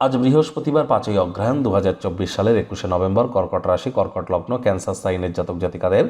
আজ বৃহস্পতিবার পাঁচই অগ্রহায়ণ দুহাজার চব্বিশ সালের একুশে নভেম্বর কর্কট রাশি, কর্কট লগ্ন, ক্যান্সার, সাইনের জাতক জাতিকাদের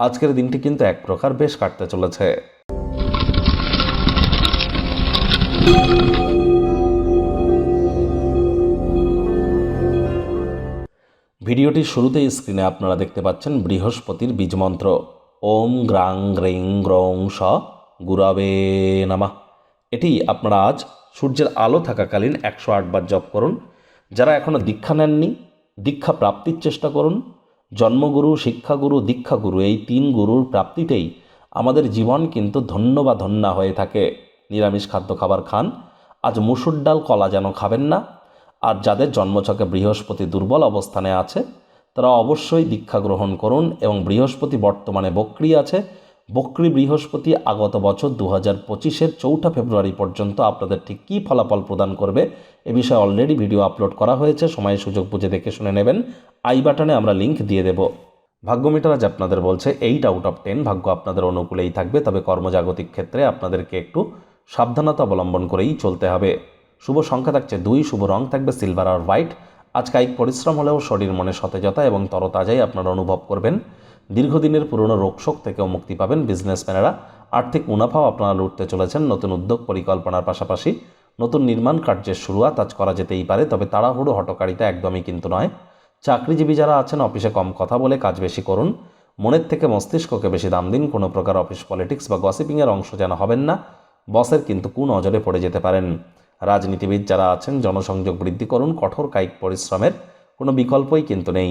আজকের দিনটি কিন্তু এক প্রকার বেশ কাটতে চলেছে। ভিডিওটির শুরুতেই স্ক্রিনে আপনারা দেখতে পাচ্ছেন বৃহস্পতির বীজমন্ত্র। ওম গ্রাং গ্রেং গ্রং স গুরাবে নামা। এটি আপনারা আজ সূর্যের আলো থাকাকালীন একশো আটবার জপ করুন। যারা এখনও দীক্ষা নেননি, দীক্ষা প্রাপ্তির চেষ্টা করুন। জন্মগুরু, শিক্ষাগুরু, দীক্ষাগুরু, এই তিন গুরুর প্রাপ্তিতেই আমাদের জীবন কিন্তু ধন্য বা ধন্যা হয়ে থাকে। নিরামিষ খাদ্য খাবার খান। আজ মুসুর ডাল, কলা যেন খাবেন না। আর যাদের জন্মছকে বৃহস্পতি দুর্বল অবস্থানে আছে, তারা অবশ্যই দীক্ষা গ্রহণ করুন এবং বৃহস্পতি বর্তমানে বক্রি আছে। বক্রি বৃহস্পতি আগত বছর দু হাজার পঁচিশের চৌঠা ফেব্রুয়ারি পর্যন্ত আপনাদের ঠিক কী ফলাফল প্রদান করবে এ বিষয়ে অলরেডি ভিডিও আপলোড করা হয়েছে সময় সুযোগ বুঝে দেখে শুনে নেবেন। আই বাটনে আমরা লিংক দিয়ে দেব। ভাগ্য মিটার আজ আপনাদের বলছে এইট আউট অফ টেন ভাগ্য আপনাদের অনুকূলেই থাকবে, তবে কর্মজাগতিক ক্ষেত্রে আপনাদেরকে একটু সাবধানতা অবলম্বন করেই চলতে হবে। শুভ সংখ্যা থাকছে দুই, শুভ রং থাকবে সিলভার আর হোয়াইট আজ কায়িক পরিশ্রম হলেও শরীর মনে সতেজতা এবং তরতাজাই আপনারা অনুভব করবেন। দীর্ঘদিনের পুরনো রোগশোক থেকেও মুক্তি পাবেন বিজনেসম্যানেরা আর্থিক মুনাফাও আপনারা লুটতে চলেছেন। নতুন উদ্যোগ পরিকল্পনার পাশাপাশি নতুন নির্মাণ কার্যের শুরুয়াত আজ করা যেতেই পারে, তবে তাড়াহুড়ো হটকারিতা একদমই কিন্তু নয়। চাকরিজীবী যারা আছেন, অফিসে কম কথা বলে কাজ বেশি করুন। মনের থেকে মস্তিষ্ককে বেশি দাম দিন। কোনো প্রকার অফিস পলিটিক্স বা গসিপিংয়ের অংশ যেন হবেন না। বসের কিন্তু কুনজরে পড়ে যেতে পারেন। রাজনীতিবিদ যারা আছেন, জনসংযোগ বৃদ্ধি করুন। কঠোর কায়িক পরিশ্রমের কোনো বিকল্পই কিন্তু নেই।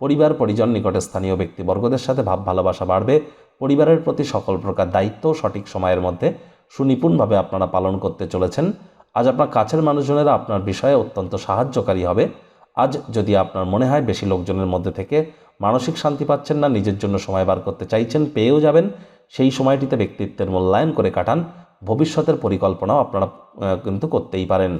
পরিবার, পরিজন, নিকটে স্থানীয় ব্যক্তিবর্গদের সাথে ভাব, ভালোবাসা বাড়বে। পরিবারের প্রতি সকল প্রকার দায়িত্ব সঠিক সময়ের মধ্যে সুনিপুণভাবে আপনারা পালন করতে চলেছেন। আজ আপনার কাছের মানুষজনেরা আপনার বিষয়ে অত্যন্ত সাহায্যকারী হবে। আজ যদি আপনার মনে হয় বেশি লোকজনের মধ্যে থেকে মানসিক শান্তি পাচ্ছেন না, নিজের জন্য সময় বার করতে চাইছেন, পেয়েও যাবেন, সেই সময়টিতে ব্যক্তিত্বের মূল্যায়ন করে কাটান। ভবিষ্যতের পরিকল্পনাও আপনারা কিন্তু করতেই পারেন।